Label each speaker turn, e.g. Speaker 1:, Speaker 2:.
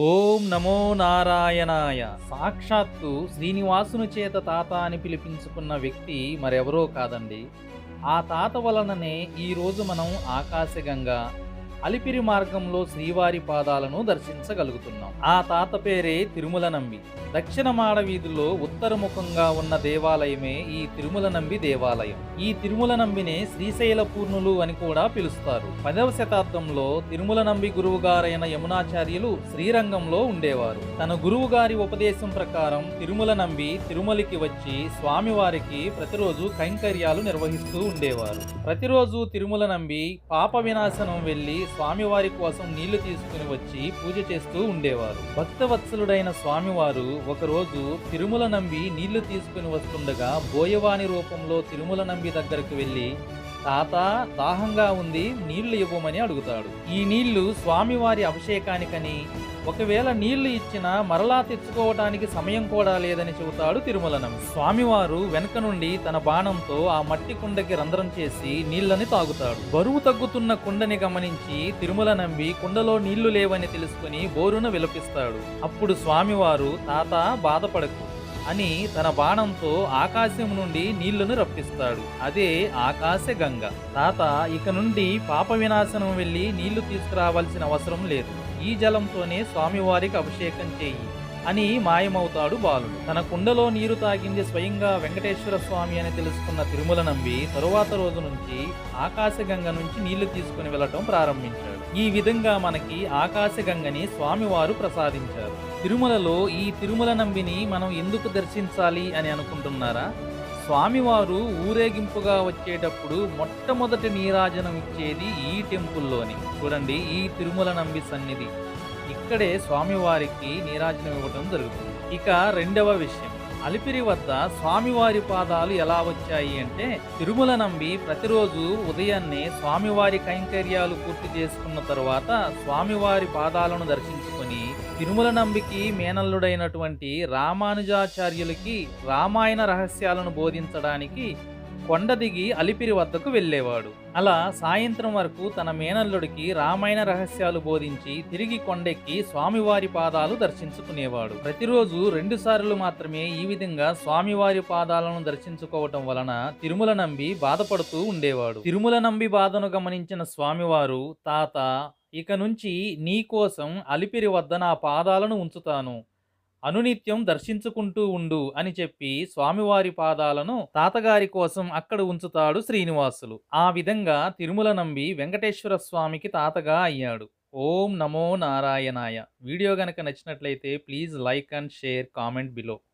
Speaker 1: ఓం నమో నారాయణాయ. సాక్షాత్తు శ్రీనివాసుని చేత తాత అని పిలిపించుకున్న వ్యక్తి మరెవరో కాదండి. ఆ తాత వలననే ఈరోజు మనం ఆకాశగంగా అలిపిరి మార్గంలో శ్రీవారి పాదాలను దర్శించగలుగుతున్నాం. ఆ తాత పేరే తిరుమల నంబి దక్షిణ మాడవీధిలో ఉత్తరముఖంగా ఉన్న దేవాలయమే ఈ తిరుమల నంబి దేవాలయం. ఈ తిరుమల నంబినే శ్రీశైల పూర్ణులు అని కూడా పిలుస్తారు. పదవ శతాబ్దంలో తిరుమల నంబి గురువుగారైన యమునాచార్యులు శ్రీరంగంలో ఉండేవారు. తన గురువుగారి ఉపదేశం ప్రకారం తిరుమల నంబి తిరుమలకి వచ్చి స్వామివారికి ప్రతిరోజు కైంకర్యాలు నిర్వహిస్తూ ఉండేవారు. ప్రతిరోజు తిరుమల నంబి పాప వినాశనం వెళ్ళి స్వామివారి కోసం నీళ్ళు తీసుకుని వచ్చి పూజ చేస్తూ ఉండేవారు. భక్తవత్సలుడైన స్వామివారు ఒకరోజు తిరుమల నంబి నీళ్ళు తీసుకుని వస్తుండగా బోయవాని రూపంలో తిరుమల నంబి దగ్గరకు వెళ్ళి తాత దాహంగా ఉంది నీళ్ళు ఇవ్వమని అడుగుతాడు. ఈ నీళ్ళు స్వామివారి అభిషేకానికని ఒకవేళ నీళ్ళు ఇచ్చినా మరలా తెచ్చుకోవటానికి సమయం కూడా లేదని చెబుతాడు తిరుమలనం. స్వామివారు వెనక నుండి తన బాణంతో ఆ మట్టి కుండకి రంధ్రం చేసి నీళ్ళని తాగుతాడు. బరువు తగ్గుతున్న కుండని గమనించి తిరుమల నంబి కుండలో నీళ్ళు లేవని తెలుసుకుని బోరున విలపిస్తాడు. అప్పుడు స్వామివారు తాత బాధపడకు. అని తన బాణంతో ఆకాశం నుండి నీళ్ళను రప్పిస్తాడు. అదే ఆకాశ గంగ తాత ఇక నుండి పాప వినాశనం వెళ్ళి నీళ్ళు తీసుకురావాల్సిన అవసరం లేదు. ఈ జలంతోనే స్వామివారికి అభిషేకం చేయి అని మాయమవుతాడు బాలుడు. తన కుండలో నీరు తాగింది స్వయంగా వెంకటేశ్వర స్వామి అని తెలుసుకున్న తిరుమల నంబి తరువాత రోజు నుంచి ఆకాశగంగ నుంచి నీళ్ళు తీసుకుని వెళ్ళటం ప్రారంభించాడు. ఈ విధంగా మనకి ఆకాశగంగని స్వామివారు ప్రసాదించారు. తిరుమలలో ఈ తిరుమల నంబిని మనం ఎందుకు దర్శించాలి అని అనుకుంటున్నారా? స్వామివారు ఊరేగింపుగా వచ్చేటప్పుడు మొట్టమొదటి నీరాజనం ఇచ్చేది ఈ టెంపుల్లోని. చూడండి ఈ తిరుమల నంబి సన్నిధి. ఇక్కడే స్వామివారికి నీరాజనం ఇవ్వటం జరుగుతుంది. ఇక రెండవ విషయం. అలిపిరి వద్ద స్వామివారి పాదాలు ఎలా వచ్చాయి అంటే తిరుమల నంబి ప్రతిరోజు ఉదయాన్నే స్వామివారి కైంకర్యాలు పూర్తి చేసుకున్న తరువాత స్వామివారి పాదాలను దర్శించుకొని తిరుమల నంబికి మేనల్లుడైనటువంటి రామానుజాచార్యులకి రామాయణ రహస్యాలను బోధించడానికి కొండ దిగి అలిపిరి వద్దకు వెళ్ళేవాడు. అలా సాయంత్రం వరకు తన మేనల్లుడికి రామాయణ రహస్యాలు బోధించి తిరిగి కొండెక్కి స్వామివారి పాదాలు దర్శించుకునేవాడు. ప్రతిరోజు రెండు సార్లు మాత్రమే ఈ విధంగా స్వామివారి పాదాలను దర్శించుకోవటం వలన తిరుమల నంబి బాధపడుతూ ఉండేవాడు. తిరుమల నంబి బాధను గమనించిన స్వామివారు తాత ఇక నుంచి నీకోసం అలిపిరి వద్ద నా పాదాలను ఉంచుతాను. అనునిత్యం దర్శించుకుంటూ ఉండు అని చెప్పి స్వామివారి పాదాలను తాతగారి కోసం అక్కడ ఉంచుతాడు శ్రీనివాసులు. ఆ విధంగా తిరుమల నంబి వెంకటేశ్వర స్వామికి తాతగా అయ్యాడు. ఓం నమో నారాయణాయ. వీడియో గనక నచ్చినట్లయితే please like and share comment below.